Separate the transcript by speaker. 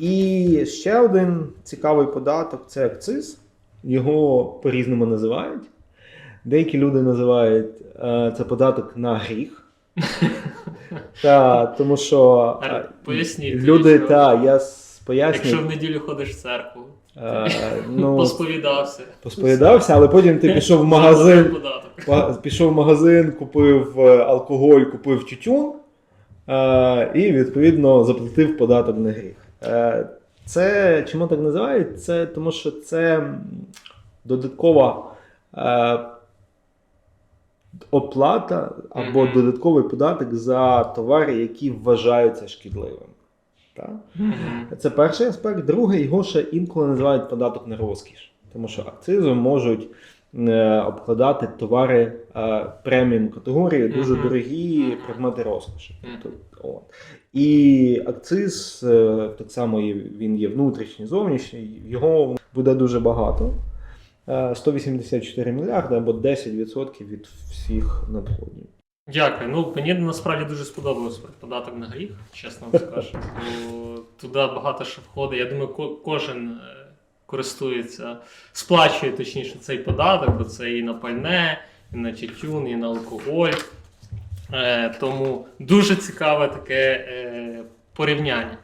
Speaker 1: І ще один цікавий податок це акциз. Його по-різному називають. Деякі люди називають е, це податок на гріх. Та, тому що е,
Speaker 2: поясніть,
Speaker 1: люди, та, я с-
Speaker 2: Якщо в неділю ходиш в церкву,
Speaker 1: е, ну,
Speaker 2: посповідався.
Speaker 1: посповідався, але потім ти пішов в магазин, Пішов в магазин, купив алкоголь, купив тютюн і, відповідно, заплатив податок на гріх. Е, Це чому так називають? Це тому, що це додаткова е, оплата або додатковий податок за товари, які вважаються шкідливими. Так? Це перший аспект. Другий, його ще інколи називають податок на розкіш. Тому що акцизом можуть обкладати товари е, преміум категорії, дуже дорогі предмети розкоші. От. І акциз е, так само він є внутрішній, зовнішній, його буде дуже багато. Е, 184 мільярди або 10% від всіх надходів.
Speaker 2: Дякую. Ну мені насправді дуже сподобався податок на гріх, чесно вам скажу. Туди багато що входить. Я думаю, ко- кожен е, користується, сплачує точніше цей податок, бо це і на пальне, і на тютюн, і на алкоголь. Е, Тому дуже цікаве таке е, порівняння.